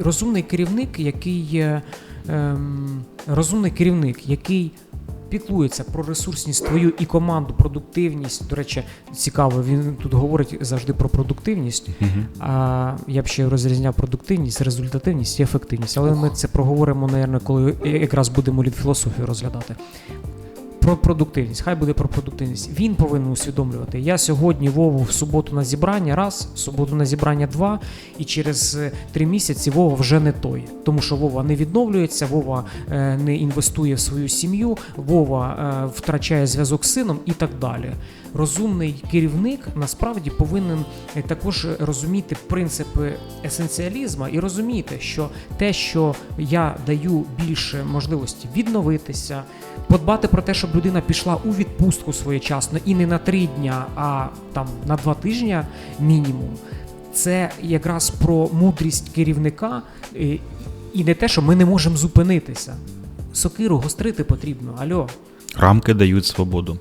розумний керівник, який ем, розумний керівник, який піклується про ресурсність твою і команду, продуктивність. До речі, цікаво, він тут говорить завжди про продуктивність. Мгм. А я б ще розрізняв продуктивність, результативність і ефективність. Але ми це проговоримо, напевно, коли якраз будемо лід філософію розглядати. Про продуктивність, хай буде про продуктивність. Він повинен усвідомлювати. Я сьогодні Вову в суботу на зібрання раз, в суботу на зібрання два, і через е, три місяці Вова вже не той. Тому що Вова не відновлюється, Вова е, не інвестує в свою сім'ю, Вова е, втрачає зв'язок з сином і так далі. Розумний керівник насправді повинен також розуміти принципи есенціалізму і розуміти, що те, що я даю більше можливості відновитися, подбати про те, щоб людина пішла у відпустку своєчасно і не на три дня, а там на два тижні мінімум. Це якраз про мудрість керівника е, і не те, що ми не можемо зупинитися. Сокиру гострити потрібно. Альо, Рамки дають свободу.